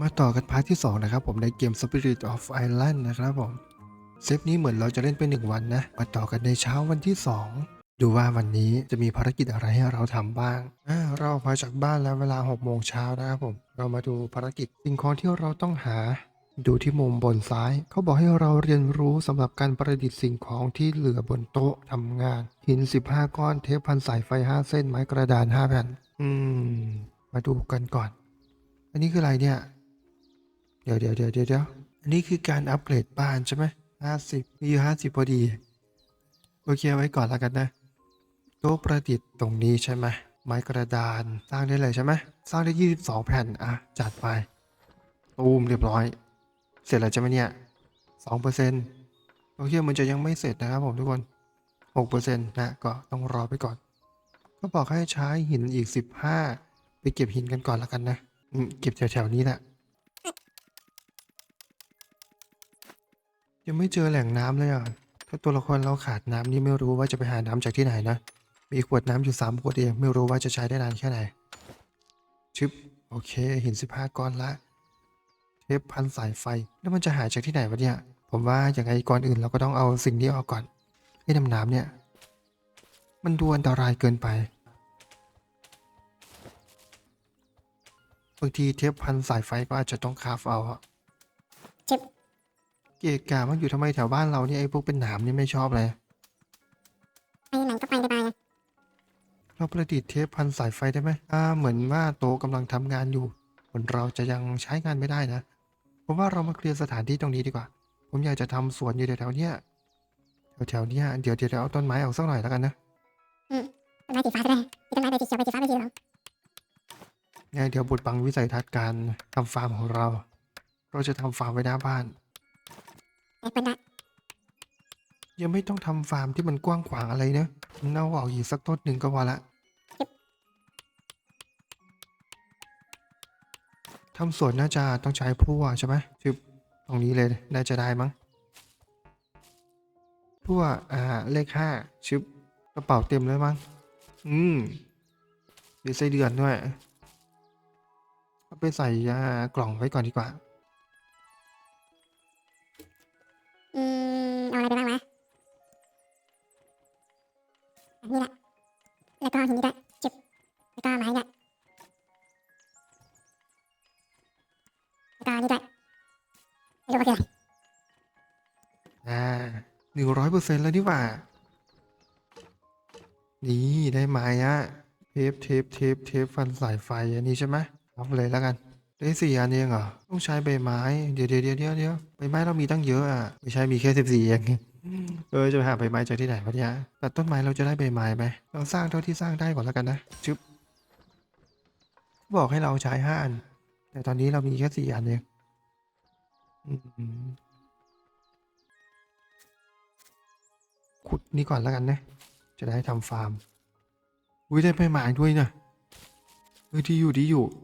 มาต่อกันพาร์ทที่ 2 นะครับผมในเกม Spirit of Island นะครับผม เซฟนี้เหมือนเราจะเล่นไป 1 วันนะ มาต่อกันในเช้าวันที่ 2 ดูว่าวันนี้จะมีภารกิจอะไรให้เราทำบ้างอ่าเราออกมาจากบ้านแล้วเวลา6โมงเช้านะครับผม เรามาดูภารกิจสิ่งของที่เราต้องหา ดูที่มุมบนซ้าย เขาบอกให้เราเรียนรู้สำหรับการประดิษฐ์สิ่งของที่เหลือบนโต๊ะทำงาน หิน 15 ก้อนเทปพันสายไฟ 5 เส้นไม้กระดาน5แผ่น อืม มาดูกันก่อน อันนี้คืออะไรเนี่ย เดี๋ยวเดี๋ยวเดี๋ยวเดี๋ยวอันนี้คือการอัปเกรดบ้านใช่ไหมห้าสิบมีอยู่ห้าสิบพอดี โอเคไว้ก่อนแล้วกันนะโต๊ะประดิษฐ์ตรงนี้ใช่ไหมไม้กระดานสร้างได้เลยใช่ไหมสร้างได้ยี่สิบสองแผ่นอะจัดไปตูมเรียบร้อย เสร็จแล้วใช่ไหมเนี่ยสองเปอร์เซ็นต์โอเคมันจะยังไม่เสร็จนะครับผมทุกคนหกเปอร์เซ็นต์นะก็ต้องรอไปก่อน ก็บอกให้ใช้หินอีกสิบห้าไปเก็บหินกันก่อนแล้วกันนะเก็บแถวๆนี้แหละ ยังไม่เจอแหล่งน้ำเลยอะ ถ้าตัวละครเราขาดน้ำนี่ไม่รู้ว่าจะไปหาน้ำจากที่ไหนนะ มีขวดน้ำอยู่สามขวดเองไม่รู้ว่าจะใช้ได้นานแค่ไหน ชึบ โอเค หินสิบห้าก้อนละ เทปพันสายไฟ แล้วมันจะหาจากที่ไหนวะเนี่ย ผมว่าอย่างไงก่อนอื่นเราก็ต้องเอาสิ่งนี้ออกก่อนไอ้น้ำน้ำเนี่ย มันดูอันตรายเกินไปบางทีเทปพันสายไฟก็อาจจะต้องคาฟเอาอะ เกะกะมันอยู่ทำไมแถวบ้านเราเนี่ยไอ้พวกเป็นหนามนี่ไม่ชอบเลยไปไหนก็ไปได้ๆอะเราประดิษฐ์เทปพันสายไฟได้ไหมอ่าเหมือนว่าโตะกำลังทำงานอยู่ผลเราจะยังใช้งานไม่ได้นะผมว่าเรามาเคลียร์สถานที่ตรงนี้ดีกว่า ผมอยากจะทำสวนอยู่แถวๆเนี้ยแถวๆเนี้ยเดี๋ยวเดี๋ยวเดี๋ยวเอาต้นไม้ออกสักหน่อยแล้วกันนะต้นไม้สีฟ้าใช่ไหมมีต้นไม้ใบสีเขียวใบสีฟ้าใบสีเหลืองไงเดี๋ยวบดบังวิสัยทัศน์การทำฟาร์มของเรา เราจะทำฟาร์มไว้หน้าบ้าน เอ๊ะเปิดได้ยังไม่ต้องทำฟาร์มที่มันกว้างขวางอะไรเนะเน่าออกอีกสักต้นหนึ่งก็พอละทำสวนน่าจะต้องใช้พลั่วใช่ไหมชึบตรงนี้เลยน่าจะได้มั้งพลั่วอ่าเลขห้าชึบกระเป๋าเต็มแล้วมั้งอืมมีไส้เดือนด้วยเอาไปใส่อ่ากล่องไว้ก่อนดีกว่า อืมเอาอะไรไปบ้างวะนนี้แหละ แล้วก็หินนี้ด้วยจึบแล้วก็ไม้ด้วยแล้วก็นนี่ด้วยไม่รู้ว่าคืออะไรอ่าหนึ่งร้อยเปอร์เซ็นต์แล้วนี่หว่า นี่ได้ไม้อะเทปเทปเทปเทปฟันสายไฟอันนี้ใช่ไหมเอาไปเลยแล้วกัน ได้สี่อันเองเหรอต้องใช้ใบไม้เดี๋ยวเดี๋ยวเดี๋ยวเดี๋ยวเดี๋ยวใบไม้เรามีตั้งเยอะอะไม่ใช่มีแค่สิบสี่เองเออจะไปหาใบไม้จากที่ไหนวะเนี่ยแต่ต้นไม้เราจะได้ใบไม้ไหมเราสร้างเท่าที่สร้างได้ก่อนแล้วกันนะจึ๊บบอกให้เราใช้ห้าอัน แต่ตอนนี้เรามีแค่สี่อันเองอืมขุดนี่ก่อนแล้วกันนะจะได้ทำฟาร์มอุ้ยได้ใบไม้ด้วยนะเออดีอยู่ดีอยู่เ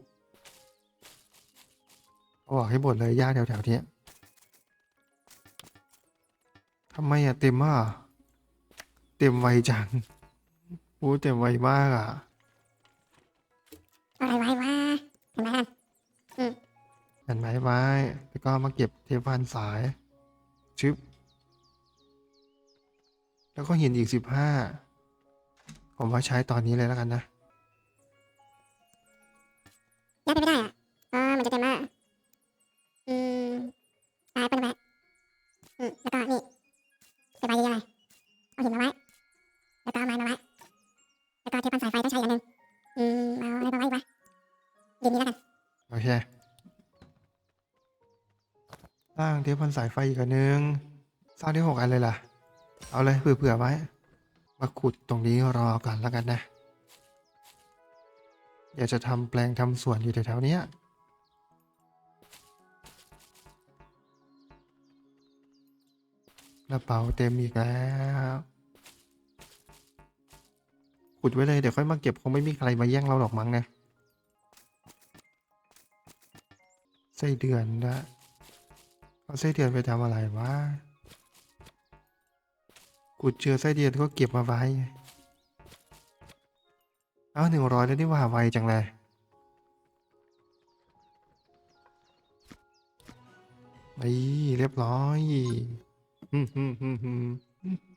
อาออกให้หมดเลยยากแถวๆเนี้ยทำไมอะเต็มอะ เต็มไวจังโอ้เต็มไวมากอะเอาอะไรไว้วะเห็นไหมนั่นแผ่นไม้ไว้แล้วก็มาเก็บเทปพันสายชึบ แล้วก็หินอีกสิบห้า ผมว่าใช้ตอนนี้เลยแล้วกันนะ ยัดไปไม่ได้อะอ๋อมันจะเต็มมาก อืมตายไปเลยอืมแล้วก็นี่ไปใบเยอะๆเลยเอาหินมาไว้แล้วก็เอาไม้มาไว้แล้วก็เทปันสายไฟต้องใช้อีกอันหนึ่งอืมเอาอะไรมาไว้อีกวะดินนี้แล้วกันโอเคสร้างเทปพันสายไฟอีกอันหนึ่งสร้างได้หกอันเลยล่ะ เอาเลยเผื่อๆไว้ มาขุดตรงนี้รอก่อนแล้วกันนะ อยากจะทำแปลงทำสวนอยู่แถวๆเนี้ย กระเป๋าเต็มอีกแล้วขุดไว้เลย เดี๋ยวค่อยมาเก็บ คงไม่มีใครมาแย่งเราหรอกมั้งนะไส้เดือนนะเอาไส้เดือนไปทำอะไรวะกูเจอไส้เดือนก็เก็บมาไว้ เอาหนึ่งร้อยแล้วนี่ว่าไวจังเลยไอ้เรียบร้อย อืมอืมอืมอืม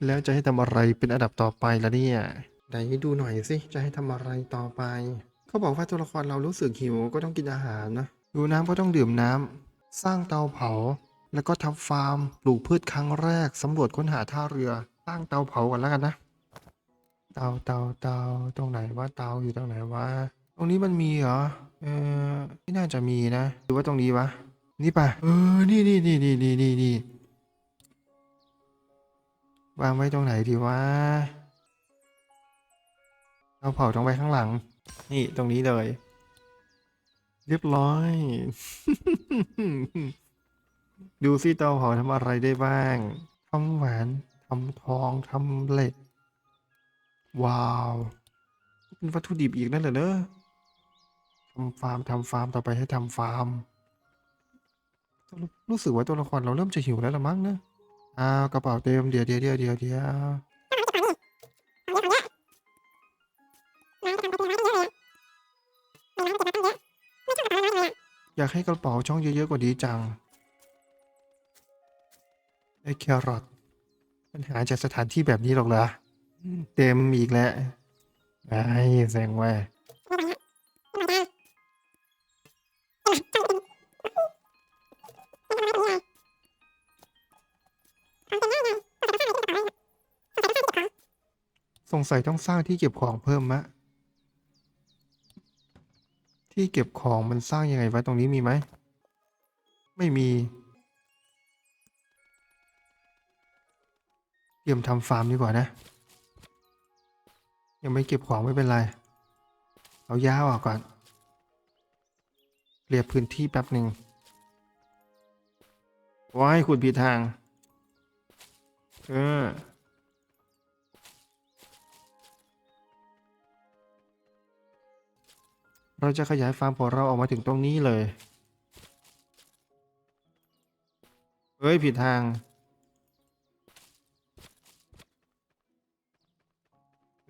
แล้วจะให้ทำอะไรเป็นอันดับต่อไปล่ะเนี่ยไหนดูหน่อยสิจะให้ทำอะไรต่อไป เขาบอกว่าตัวละครเรารู้สึกหิวก็ต้องกินอาหารนะดูน้ำก็ต้องดื่มน้ำสร้างเตาเผา แล้วก็ทำฟาร์มปลูกพืชครั้งแรกสำรวจค้นหาท่าเรือสร้างเตาเผาก่อนแล้วกันนะ เตาเตาเตาตรงไหนว่าเตาอยู่ตรงไหนวะตรงนี้มันมีเหรอเออไม่น่าจะมีนะหรือว่าตรงนี้วะนี่ปะเออนี่นี่นี่นี่นี่นี่ วางไว้ตรงไหนดีวะเอาเผาตรงไว้ข้างหลัง นี่ตรงนี้เลย เรียบร้อย ดูซิเตาเผาทำอะไรได้บ้างทำแหวนทำทองทำเหล็ก ว้าวเป็นวัตถุดิบอีกนั่นเหรอเนอะทำฟาร์มทำฟาร์มต่อไปให้ทำฟาร์ม รู้สึกว่าตัวละครเราเริ่มจะหิวแล้วละมั้งเนอะ อ้าวกระเป๋าเต็มเดี๋ยวเดี๋ยวเดี๋ยวเดี๋ยวเดี๋ยวอยากให้กระเป๋าช่องเยอะๆกว่านี้จังไอ้แครอทมันหาจากสถานที่แบบนี้หรอกเหรอเต็มอีกแล้วไอ้แซงว่า งสัยต้องสร้างที่เก็บของเพิ่มมะ ที่เก็บของมันสร้างยังไงวะตรงนี้มีไหม ไม่มี เตรียมทำฟาร์มดีกว่านะ ยังไม่เก็บของไม่เป็นไร เอาย้าออกก่อนเคลียร์พื้นที่แป๊บหนึ่งว้ายขุดผิดทาง เออ เราจะขยายฟาร์มของเราออกมาถึงตรงนี้เลย เฮ้ย ผิดทาง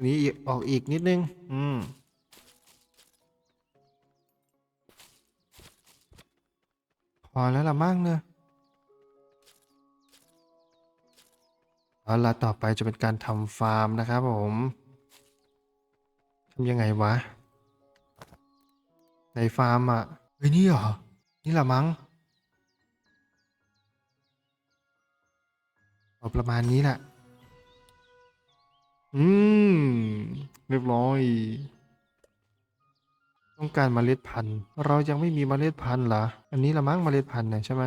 นี้อออกอีกนิดนึง อืม พอแล้วละมั่งเนอะเอาละต่อไปจะเป็นการทำฟาร์มนะครับผมทำยังไงวะ ในฟาร์มอะเฮ้ยนี่เหรอ นี่ละมั้งเอาประมาณนี้แหละ อืม เรียบร้อย ต้องการเมล็ดพันธุ์ เรายังไม่มีเมล็ดพันธุ์เหรอ อันนี้ละมั้งเมล็ดพันธุ์เนี่ยใช่ไหม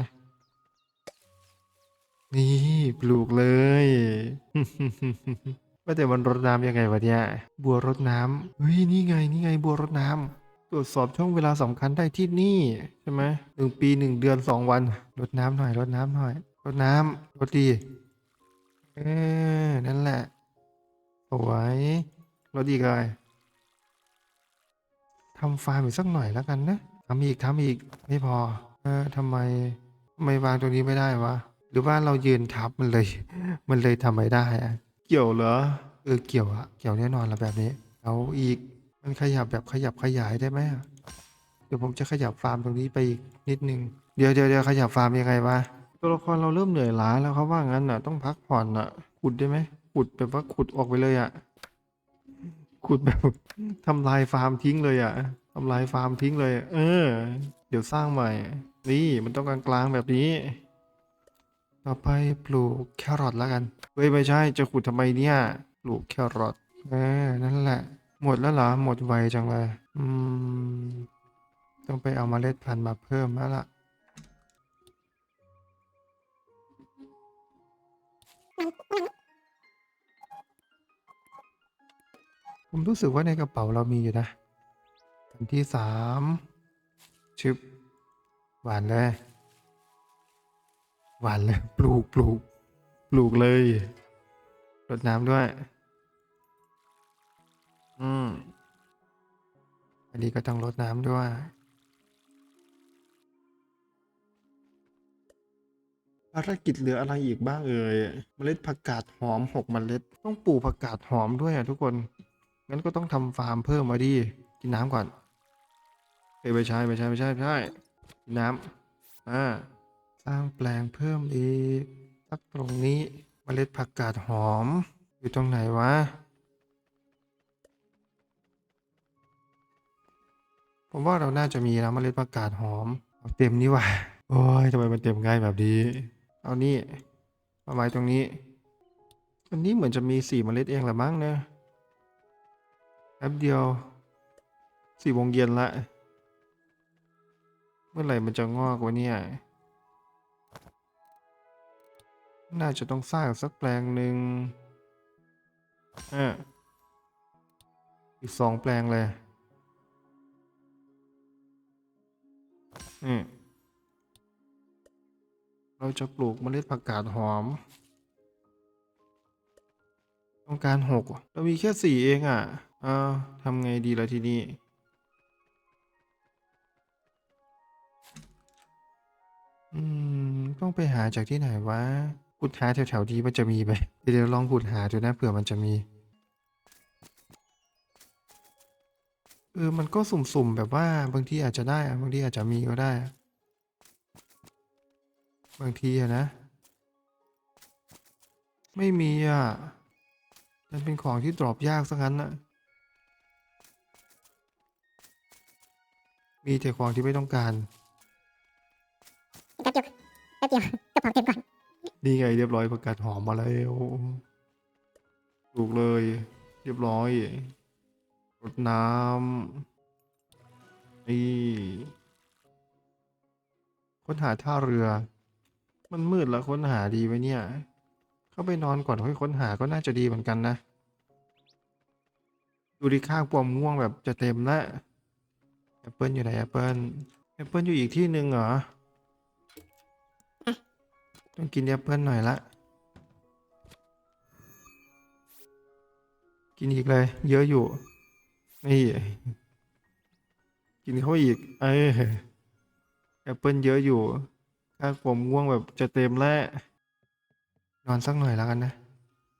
นี่ปลูกเลยว่าแต่มันรดน้ำยังไงวะเนี่ย บัวรดน้ำเฮ้ย นี่ไง นี่ไง บัวรดน้ำ ตรวจสอบช่วงเวลาสำคัญได้ที่นี่ใช่ไหมหนึ่งปีหนึ่งเดือนสองวันรดน้ำหน่อยรดน้ำหน่อยรดน้ำรดดีเออนั่นแหละสวยรถอีกเลยทำฟาร์มอีกสักหน่อยแล้วกันนะทำอีกทำอีกไม่พอ เออทำไมทำไมวางตรงนี้ไม่ได้วะ หรือว่าเรายืนทับมันเลย มันเลยทำไม่ได้อะเกี่ยวเหรอ เออเกี่ยวอะเกี่ยวแน่นอนละแบบนี้ เอาอีก มันขยับแบบขยับขยายได้ไหมอะเดี๋ยวผมจะขยับฟาร์มตรงนี้ไปอีกนิดนึง เดี๋ยวเดี๋ยวเดี๋ยวขยับฟาร์มยังไงวะ ตัวละครเราเริ่มเหนื่อยล้าแล้วเขาว่างั้นน่ะ ต้องพักผ่อนน่ะ ขุดได้ไหม ขุดแบบว่าขุดออกไปเลยอะ ขุดแบบ ทำลายฟาร์มทิ้งเลยอะทำลายฟาร์มทิ้งเลยเออ เดี๋ยวสร้างใหม่ นี่มันต้องกลางๆแบบนี้ ต่อไปปลูกแครอทแล้วกัน เฮ้ยไม่ใช่ จะขุดทำไมเนี่ย ปลูกแครอทเออนั่นแหละ หมดแล้วเหรอ หมดไวจังเลย อืม ต้องไปเอามาเมล็ดพันธุ์มาเพิ่มแล้วล่ะ ผมรู้สึกว่าในกระเป๋าเรามีอยู่นะอันที่สามชึบ หวานเลย หวานเลย ปลูกปลูก ปลูกเลยรดน้ำด้วย อืม อันนี้ก็ต้องรดน้ำด้วย ภารกิจเหลืออะไรอีกบ้างเอ่ย เมล็ดผักกาดหอมหกเมล็ด ต้องปลูกผักกาดหอมด้วยอะทุกคน งั้นก็ต้องทำฟาร์มเพิ่มมาดิ กินน้ำก่อน เอ้ยไม่ใช่ไม่ใช่ไม่ใช่ไม่ใช่ กินน้ำอ่าส่สร้างแปลงเพิ่มอีกสักตรงนี้ เมล็ดผักกาดหอม อยู่ตรงไหนวะ ผมว่าเราน่าจะมีนะเมล็ดผักกาดหอมเอาเต็มนี่ว่ะโอ้ยทำไมมันเต็มง่ายแบบนี้ เอานี่มาไว้ตรงนี้อันนี้เหมือนจะมีสี่เมล็ดเองแหละมั้งเนะแป๊บเดียวสี่โมงเย็นละ เมื่อไหร่มันจะงอกวะเนี่ย น่าจะต้องสร้างสักแปลงหนึ่งอะอีกสองแปลงเลย เราจะปลูกเมล็ดผักกาดหอม ต้องการหกเรามีแค่สี่เองอะอ้าทำไงดีล่ะทีนี้อืม ต้องไปหาจากที่ไหนวะขุดหาแถวๆดีมันจะมีไหมเดี๋ยวลองขุดหาดูนะเผื่อมันจะมี เออ มันก็สุ่มๆ แบบว่า บางทีอาจจะได้อะบางทีอาจจะมีก็ได้บางทีอะนะ ไม่มีอะมันเป็นของที่ดรอปยากซะงั้นน่ะมีแต่ของที่ไม่ต้องการแป๊บเดียวแป๊บเดียวกระเป๋าเต็มก่อนนี่ไงเรียบร้อยประกาศหอมมาแล้ว ถูกเลย เรียบร้อย รดน้ำนี่ค้นหาท่าเรือ มันมืดแล้วค้นหาดีไหมเนี่ย เข้าไปนอนก่อนค่อยค้นหาก็น่าจะดีเหมือนกันนะ ดูดิข้างปวมง่วงแบบจะเต็มแล้วแอปเปิลอยู่ไหนแอปเปิลแอปเปิลอยู่อีกที่หนึ่งเหรอ ต้องกินแอปเปิลหน่อยละ กินอีกเลย เยอะอยู่ นี่กินเข้าอีก เอ้ยแอปเปิลเยอะอยู่ข้าผมง่วงแบบจะเต็มแล้ว นอนสักหน่อยแล้วกันนะ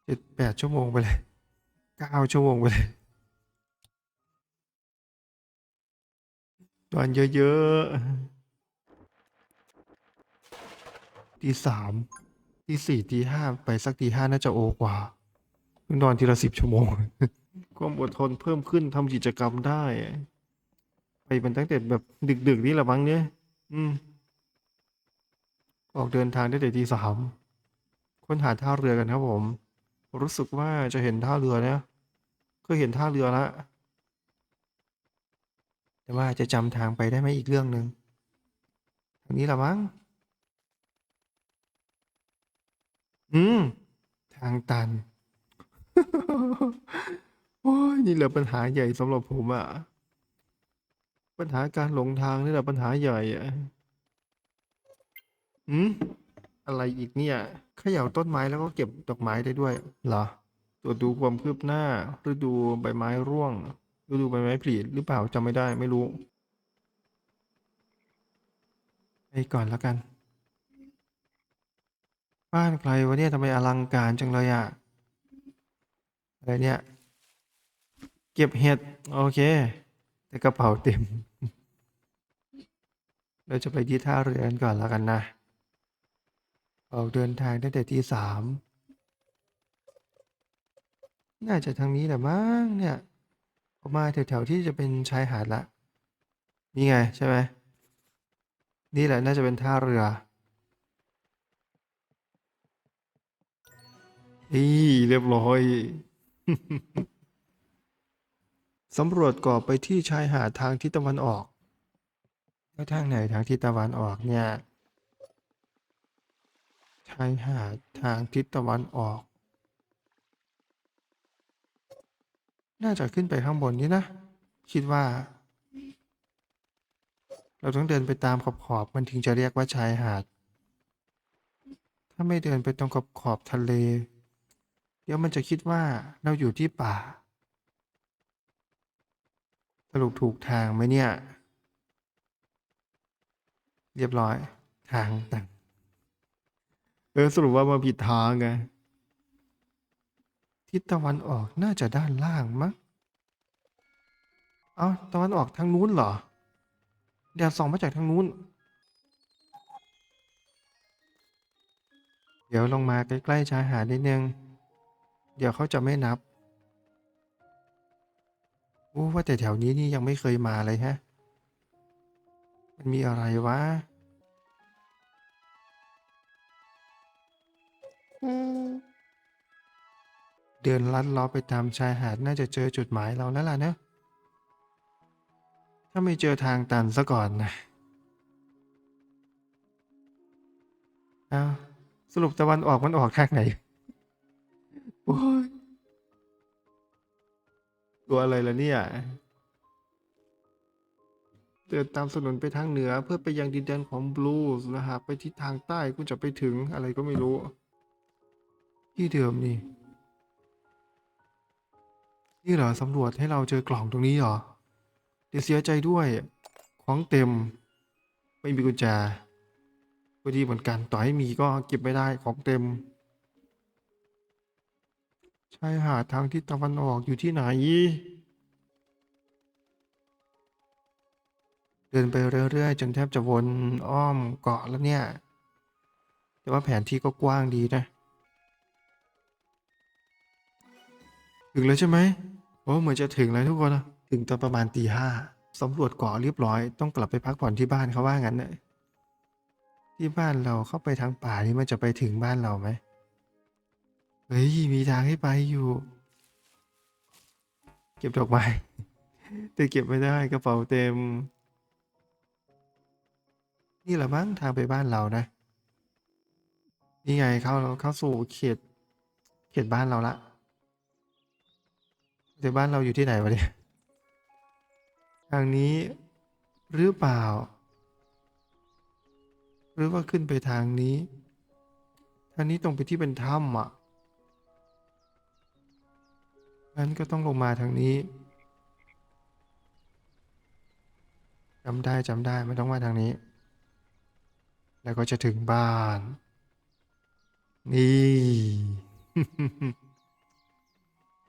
เจ็ดแปดชั่วโมงไปเลยเก้าชั่วโมงไปเลย นอนเยอะๆตีสามตีสี่ตีห้าไปสักตีห้าน่าจะโอกว่า นอนทีละสิบชั่วโมง ความอดทนเพิ่มขึ้นทำกิจกรรมได้ ไปมันตั้งแต่แบบดึกๆนี่แหละมั้งเนี่ย อืม ออกเดินทางได้แต่ตีสามค้นหาท่าเรือกันครับผม รู้สึกว่าจะเห็นท่าเรือนี่ยก็เห็นท่าเรือแล้วแต่ว่าจะจำทางไปได้ไหมอีกเรื่องหนึ่งทางนี้ละมั้ง อืม ทางตัน อ้ยนี่แหละปัญหาใหญ่สำหรับผมอะปัญหาการหลงทางนี่แหละปัญหาใหญ่อะอืมอะไรอีกเนี่ยเขย่าต้นไม้แล้วก็เก็บดอกไม้ได้ด้วยเหรอตรวจดูความคืบหน้าฤดูใบไม้ร่วงฤดูใบไม้ผลิหรือเปล่าจำไม่ได้ไม่รู้ไปก่อนแล้วกัน บ้านใครวะเนี่ยทำไมอลังการจังเลยอะอะไรเนี่ย เก็บเห็ด โอเค แต่กระเป๋าเต็ม เราจะไปที่ท่าเรือกันก่อนแล้วกันนะ ออกเดินทางตั้งแต่ที่สาม น่าจะทางนี้แหละมั้งเนี่ยออกมาแถวๆที่จะเป็นชายหาดละ นี่ไงใช่ไหม นี่แหละน่าจะเป็นท่าเรือนี่เรียบร้อย สำรวจก่อไปที่ชายหาดทางทิศตะวันออกแล้วทางไหนทางทิศตะวันออกเนี่ย ชายหาดทางทิศตะวันออก น่าจะขึ้นไปข้างบนนี้นะ คิดว่า เราต้องเดินไปตามขอบขอบมันถึงจะเรียกว่าชายหาด ถ้าไม่เดินไปตรงขอบขอบทะเล เดี๋ยวมันจะคิดว่าเราอยู่ที่ป่า รุปถูกทางไหมเนี่ย เรียบร้อย ทางตันเออสรุปว่ามาผิดทางไงทิศตะวันออกน่าจะด้านล่างมั้งเอาตะวันออกทางนู้นเหรอแดดส่องมาจากทางนู้น เดี๋ยวลงมาใกล้ๆชายหาดนิดนึง เดี๋ยวเขาจะไม่นับ โอ้ว่าแต่แถวนี้นี่ยังไม่เคยมาเลยฮะ มันมีอะไรวะอืมเดินลัดเลาะไปตามชายหาดน่าจะเจอจุดหมายเราแล้วล่ะเนะ ถ้าไม่เจอทางตันซะก่อนนะเอาวสรุปตะวันออกมันออกทางไหน โอ้ย ตัวอะไรล่ะเนี่ย เดินตามถนนไปทางเหนือเพื่อไปยังดินแดนของบลูส์นะฮะไปทิศทางใต้คุณจะไปถึงอะไรก็ไม่รู้ ที่เดิมนี่ นี่เหรอสำรวจให้เราเจอกล่องตรงนี้เหรอ เดี๋ยวเสียใจด้วย ของเต็ม ไม่มีกุญแจก็ดีเหมือนกันต่อให้มีก็เก็บไม่ได้ของเต็ม ชายหาดทางทิศตะวันออกอยู่ที่ไหน เดินไปเรื่อยๆ จนแทบจะวนอ้อมเกาะแล้วเนี่ย แต่ว่าแผนที่ก็กว้างดีนะ ถึงแล้วใช่ไหมโอ้เหมือนจะถึงแล้วทุกคนนะถึงตอนประมาณตีห้าสำรวจเกาะเรียบร้อย ต้องกลับไปพักผ่อนที่บ้านเขาว่างั้นนะที่บ้านเราเข้าไปทางป่านี่มันจะไปถึงบ้านเราไหม เฮ้ย มีทางให้ไปอยู่ เก็บดอกไม้แต่เก็บไม่ได้กระเป๋าเต็ม นี่แหละมั้งทางไปบ้านเรานะ นี่ไงเข้าเข้าสู่เขต เขตบ้านเราละแต่บ้านเราอยู่ที่ไหนวะเนี่ย ทางนี้หรือเปล่า หรือว่าขึ้นไปทางนี้ ทางนี้ตรงไปที่เป็นถ้ำอะ งั้นก็ต้องลงมาทางนี้จำได้จำได้ไม่ต้องมาทางนี้ แล้วก็จะถึงบ้าน นี่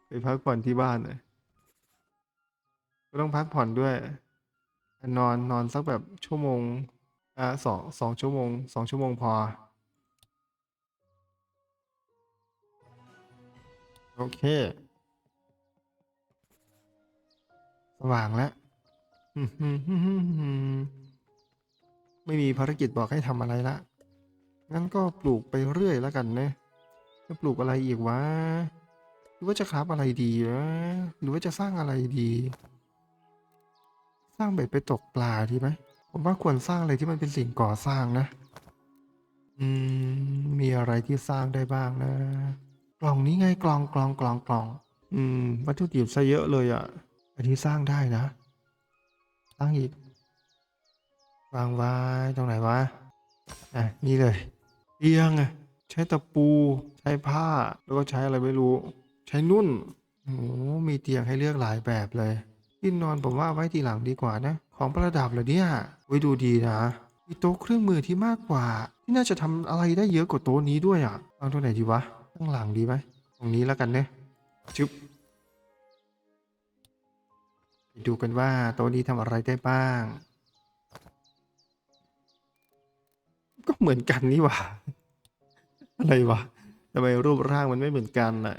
ไปพักผ่อนที่บ้านเลยก็ต้องพักผ่อนด้วย นอนนอนสักแบบชั่วโมงอะสองสองชั่วโมงสองชั่วโมงพอ โอเค สว่างแล้วไม่มีภารกิจบอกให้ทำอะไรละ งั้นก็ปลูกไปเรื่อยแล้วกันนะจะปลูกอะไรอีกวะ หรือว่าจะคราฟอะไรดีนะหรือว่าจะสร้างอะไรดี สร้างแบบไปตกปลาดีไหม ผมว่าควรสร้างอะไรที่มันเป็นสิ่งก่อสร้างนะ อืม มีอะไรที่สร้างได้บ้างนะ กล่องนี้ไงกล่องกล่องกล่องกล่อง อืม วัตถุดิบซะเยอะเลยอะ่ะ อันนี้สร้างได้นะ สร้างอีก วางไว้ตรงไหนวะ อะ นี่เลยเตียงอะใช้ตะปู ใช้ผ้า แล้วก็ใช้อะไรไม่รู้ ใช้นุ่นโอ้มีเตียงให้เลือกหลายแบบเลยที่นอนผมว่าไว้ทีหลังดีกว่านะ ของประดับเหรอเนี่ยไว้ดูดีนะ มีโต๊ะเครื่องมือที่มากกว่า ที่น่าจะทำอะไรได้เยอะกว่าโต๊ะนี้ด้วยอะวางตรงไหนดีวะข้างหลังดีไหมตรงนี้แล้วกันเนะชึบ ดูกันว่าโต๊ะนี้ทำอะไรได้บ้าง ก็เหมือนกันนี่หว่า อะไรวะทำไมรูปร่างมันไม่เหมือนกันน่ะ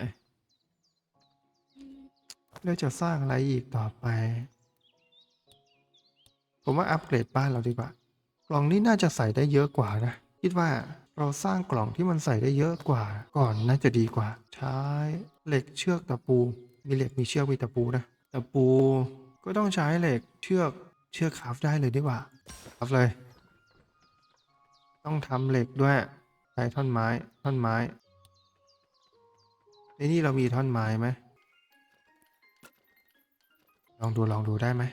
แล้วจะสร้างอะไรอีกต่อไป ผมว่าอัปเกรดบ้านเราดีกว่า กล่องนี้น่าจะใส่ได้เยอะกว่านะ คิดว่าเราสร้างกล่องที่มันใส่ได้เยอะกว่า ก่อนน่าจะดีกว่า ใช้เหล็กเชือกตะปู มีเหล็กมีเชือกมีตะปูนะ ตะปู ก็ต้องใช้เหล็กเชือกเชือกคราฟได้เลยดีกว่าคราฟเลย ต้องทำเหล็กด้วยใช้ท่อนไม้ท่อนไม้ในนี่เรามีท่อนไม้ไหมลองดูลองดูได้ไหม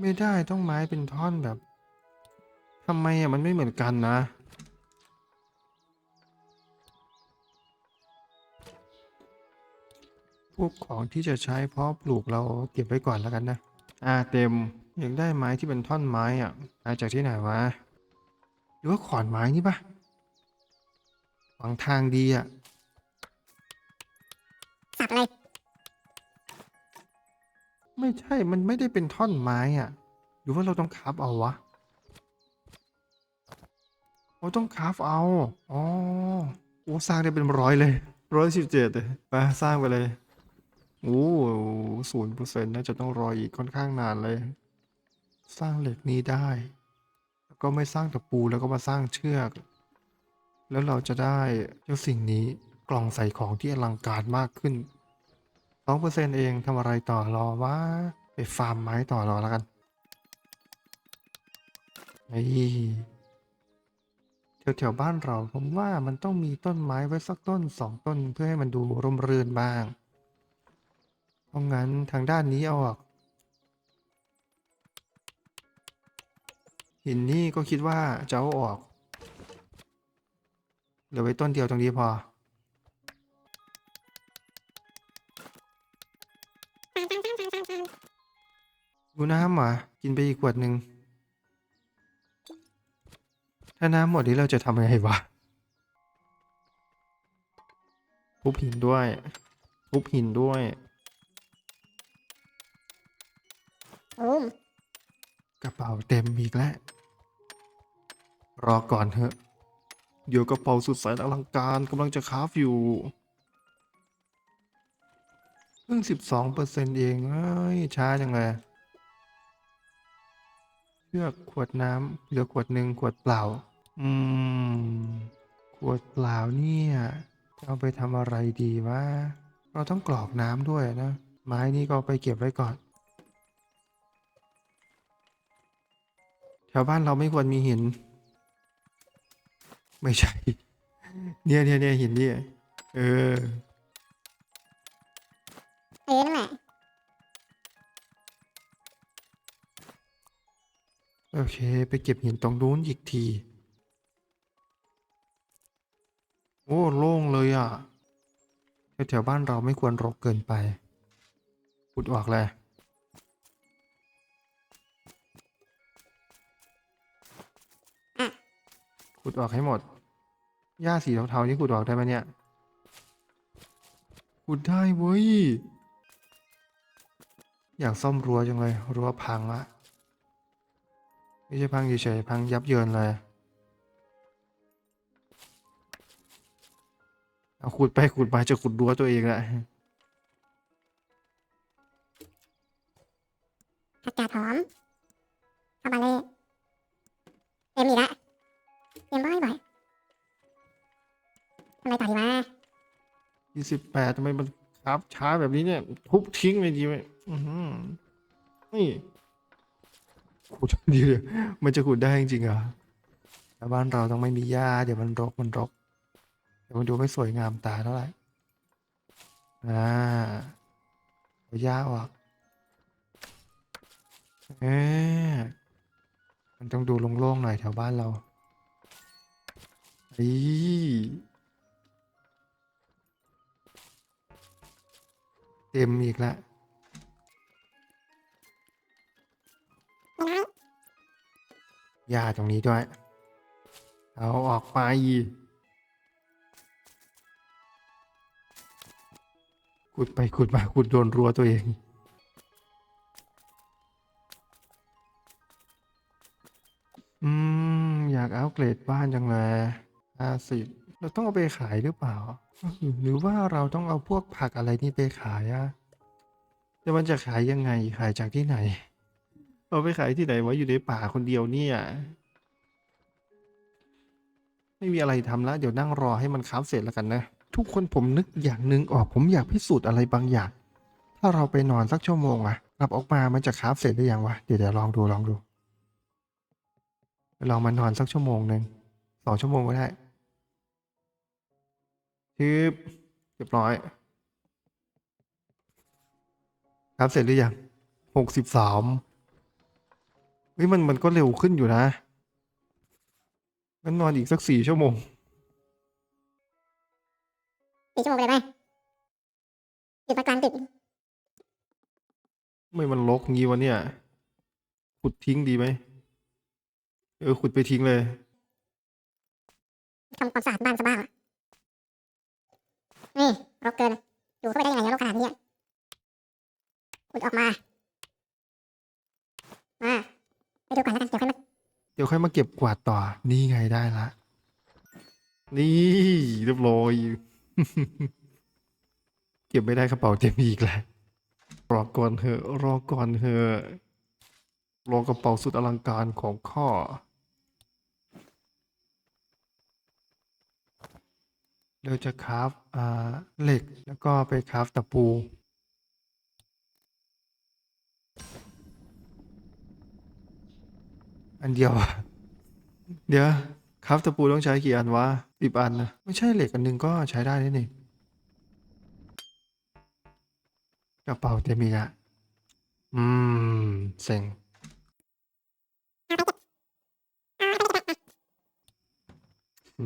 ไม่ได้ต้องไม้เป็นท่อนแบบทำไมอะมันไม่เหมือนกันนะ วกของที่จะใช้เพาะปลูกเราเก็บไว้ก่อนแล้วกันนะอ่าเต็มอยากได้ไม้ที่เป็นท่อนไม้อะมาจากที่ไหนวะหรือว่าขอนไม้นี่ปะหวังทางดีอะสับเลยไม่ใช่ มันไม่ได้เป็นท่อนไม้อะ หรือว่าเราต้องคับเอาวะเราต้องคราฟเอา อ๋อ โอ้สร้างได้เป็นร้อยเลยร้อยสิบเจ็ดเลยไปสร้างไปเลย โอ้ศูนย์เปอร์เซ็นต์น่าจะต้องรออีกค่อนข้างนานเลย สร้างเหล็กนี้ได้ แล้วก็ไม่สร้างตะปูแล้วก็มาสร้างเชือก แล้วเราจะได้เจ้าสิ่งนี้กล่องใส่ของที่อลังการมากขึ้นสองเปอร์เซ็นเองทำอะไรต่อรอว่าไปฟาร์มไม้ต่อรอแล้วกันไอ้แถวแถวๆบ้านเราผมว่ามันต้องมีต้นไม้ไว้สักต้นสองต้นเพื่อให้มันดูร่มรื่นบ้าง เพราะงั้นทางด้านนี้เอาออก หินนี่ก็คิดว่าจะเอาออกเหลือไว้ต้นเดียวตรงนี้พอ ดูน้ำหรอกินไปอีกขวดหนึ่ง ถ้าน้ำหมดนี้เราจะทำยังไงวะทุบหินด้วยทุบหินด้วยาเต็มอีกแล้ว รอก่อนเถอะ เดี๋ยวกระเป๋าสุดแสนอลังการกำลังจะคราฟอยู่ เพิ่งสิบสองเปอร์เซ็นต์เองเอ้ยช้าจังเลยเลือกขวดน้ำเหลือขวดหนึ่งขวดเปล่า อืม ขวดเปล่าเนี่ยจะเอาไปทำอะไรดีวะ เราต้องกรอกน้ำด้วยนะ ไม้นี่ก็ไปเก็บไว้ก่อน วบ้านเราไม่ควรมีหิน ไม่ใช่ เนี่ยเนี่ยเนี่ยหินเนี่ยเออ เออนั่นแหละโอเค ไปเก็บหินตรงนู้นอีกที โอ้โล่งเลยอะแถวๆบ้านเราไม่ควรรกเกินไปขุดออกเลย ขุดออกให้หมด หญ้าสีเทาๆนี่ขุดออกได้ไหมเนี่ย ขุดได้เว้ย อยากซ่อมรั้วจังเลย รั้วพังละไม่ใช่พังเฉยๆพังยับเยินเลย เอาขุดไปขุดมาจะขุดรั้วตัวเองแหละอากาศหอมเข้ามาเลยเต็มอีกแล้ว เต็มบ่อยบ่อยทำไมต่อดีวะยี่สิบแปดทำไมมันครับช้าแบบนี้เนี่ย ทุบทิ้งเลยดีไหมอือหือนี่ขุดดีเลยมันจะขุดได้จริงๆเหรอแต่บ้านเราต้องไม่มีหญ้า เดี๋ยวมันรกมันรก เดี๋ยวมันดูไม่สวยงามตาเท่าไหร่ อ่าเอาหญ้าออกเอ๊ะมันต้องดูโล่งๆหน่อยแถวบ้านเรา อีเต็มอีกแล้วไม่ได้หญ้าตรงนี้ด้วย เอาออกไปขุดไปขุดมาขุดโดนรัวตัวเอง อืม อยากเอาเกรดบ้านจังเลย ห้าสิบเราต้องเอาไปขายหรือเปล่า หรือว่าเราต้องเอาพวกผักอะไรนี่ไปขายอะแต่มันจะขายยังไงขายจากที่ไหน เอาไปขายที่ไหนวะอยู่ในป่าคนเดียวเนี่ย ไม่มีอะไรทำแล้วเดี๋ยวนั่งรอให้มันคราเสร็จแล้วกันนะ ทุกคนผมนึกอย่างหนึ่งออกผมอยากพิสูจน์อะไรบางอย่าง ถ้าเราไปนอนสักชั่วโมงอะกลับออกมามันจะคราเสร็จหรือยังวะเดี๋ยวเดี๋ยวลองดูลองดูลองมานอนสักชั่วโมงหนึ่งสองชั่วโมงก็ได้ ทึบเรียบร้อย ครับเสร็จหรือยังหกสิบสามเฮ้ยมันมันก็เร็วขึ้นอยู่นะงั้นนอนอีกสักสี่ชั่วโมงสี่ชั่วโมงไปเลยไหมจุดประกลางตึกไม่มันลกงี้วะเนี่ย ขุดทิ้งดีไหม เออ ขุดไปทิ้งเลยทำความสะอาดบ้านซะบ้างอะ นี่รกเกินอยู่เข้าไปได้ยังไงรกขนาดนี้ขุดออกมา มาไปดูก่อนแล้วกันเดี๋ยวค่อยมาเดี๋ยวค่อยมาเก็บกวาดต่อ นี่ไงได้ละ นี่เรียบร้อย เก็บไม่ได้กระเป๋าเต็มอีกแล้วรอก่อนเถอะรอก่อนเถอะรอกระเป๋าสุดอลังการของข้อ เราจะคราฟเหล็กแล้วก็ไปคราฟตะปู อันเดียว เดี๋ยวคราฟตะปูต้องใช้กี่อันวะสิบอันนะไม่ใช่เหล็กอันหนึงก็ใช้ได้นี่นี่กระเป๋าเต็มอีกอะอืมเซ็ง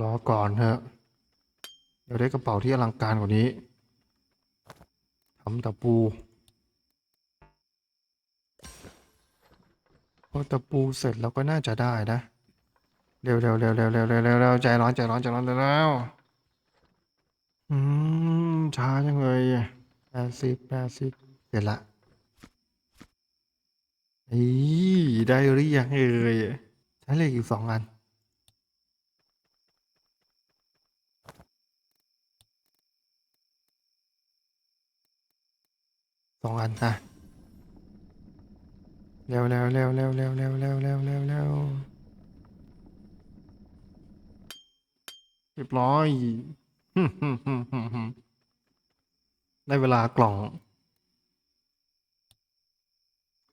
รอก่อนเถอะ เดี๋ยวได้กระเป๋าที่อลังการกว่านี้ทำตะปูพอตะปูเสร็จเราก็น่าจะได้นะ เร็วเร็วเร็วเร็วเร็วเร็วเร็วใจร้อนใจร้อนใจร้อนแล้วอืมช้าจังเลยแปดสิบแปดสิบเสร็จละอีได้หรือยังเอ่ยใช้เหลขอีกสองอัน สองอันนะเร็วเร็วเร็วเร็วเร็วเร็วเร็วเร็วเร็วเร็วเรียบร้อยได้เวลากล่อง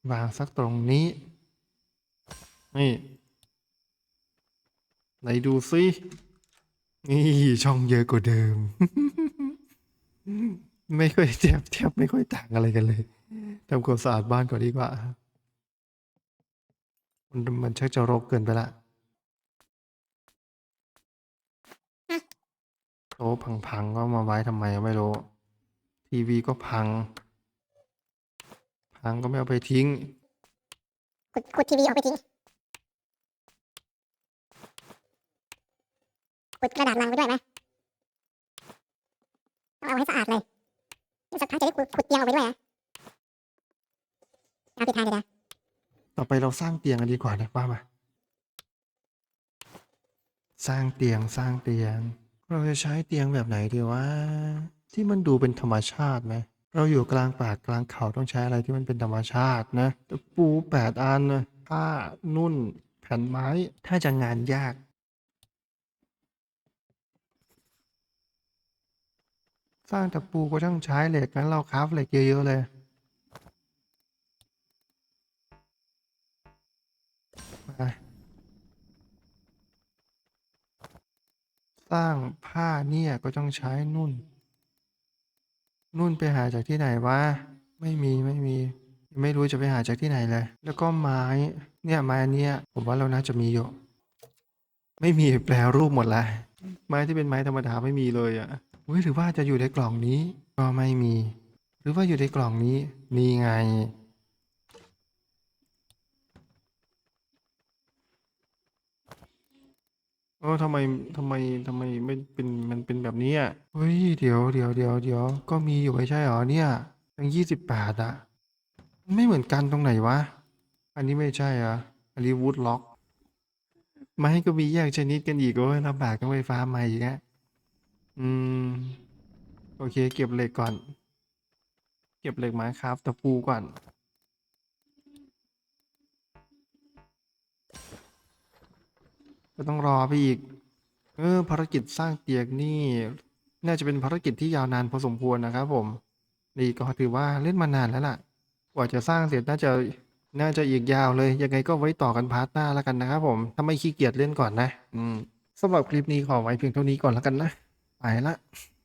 วางสักตรงนี้ นี่ไหนดูสินี่ช่องเยอะกว่าเดิม ไม่ค่อยแทบแทบไม่ค่อยต่างอะไรกันเลยทำความสะอาดบ้านก่อนดีกว่ามันมันชักจะรกเกินไปละโต๊ะพังๆก็มาไว้ทำไมไม่รู้ ทีวีก็พัง พังก็ไม่เอาไปทิ้งขุดขุดทีวีออกไปทิ้งขุดกระดาษลังไปด้วยไหมต้องเอาให้สะอาดเลยเดี๋ยว สักพักจะได้ขุดเตียงออกไปด้วยนะเอาปิดท้ายเลยนะต่อไปเราสร้างเตียงกันดีกว่านะป้ามา สร้างเตียงสร้างเตียง เราจะใช้เตียงแบบไหนดีวะที่มันดูเป็นธรรมชาติไหมเราอยู่กลางป่ากลางเขาต้องใช้อะไรที่มันเป็นธรรมชาตินะตะปูแปดอันนะผ้านุ่น แผ่นไม้ ถ้าจะงานยาก สร้างตะปูก็ต้องใช้เหล็กงั้นเราคราฟเหล็กเยอะๆเลยไปสร้างผ้าเนี่ยก็ต้องใช้นุ่น นุ่นไปหาจากที่ไหนวะไม่มีไม่มี ไม่รู้จะไปหาจากที่ไหนเลย แล้วก็ไม้เนี่ยไม้อันเนี้ยผมว่าเราน่าจะมีอยู่ ไม่มีแปลรูปหมดละไม้ที่เป็นไม้ธรรมดาไม่มีเลยอะ ฮ้ยหรือว่าจะอยู่ในกล่องนี้ก็ไม่มี หรือว่าอยู่ในกล่องนี้นี่ไงเออทำไมทำไมทำไมไม่เป็นมันเป็นแบบนี้อะเฮ้ยเดี๋ยวเดี๋ยวเดี๋ยวเดี๋ยวก็มีอยู่ไม่ใช่เหรอเนี่ยตั้งยี่สิบแปดอะมันไม่เหมือนกันตรงไหนวะ อันนี้ไม่ใช่อะอันนี้วูดล็อก ไม้ก็มีแยกชนิดกันอีกโอ้ยลำบากต้องไฟฟ้าใหม่อีกแล้ว อืม โอเค เก็บเหล็กก่อน เก็บเหล็กไม้ครับตะปูก่อน ก็ต้องรอไปอีก เออ ภารกิจสร้างเตียงนี่ น่าจะเป็นภารกิจที่ยาวนานพอสมควรนะครับผม นี่ก็ถือว่าเล่นมานานแล้วล่ะ กว่าจะสร้างเสร็จน่าจะน่าจะอีกยาวเลย ยังไงก็ไว้ต่อกันพาร์ทหน้าแล้วกันนะครับผม ถ้าไม่ขี้เกียจเล่นก่อนนะ อืมสำหรับคลิปนี้ขอไว้เพียงเท่านี้ก่อนแล้วกันนะ 矮了。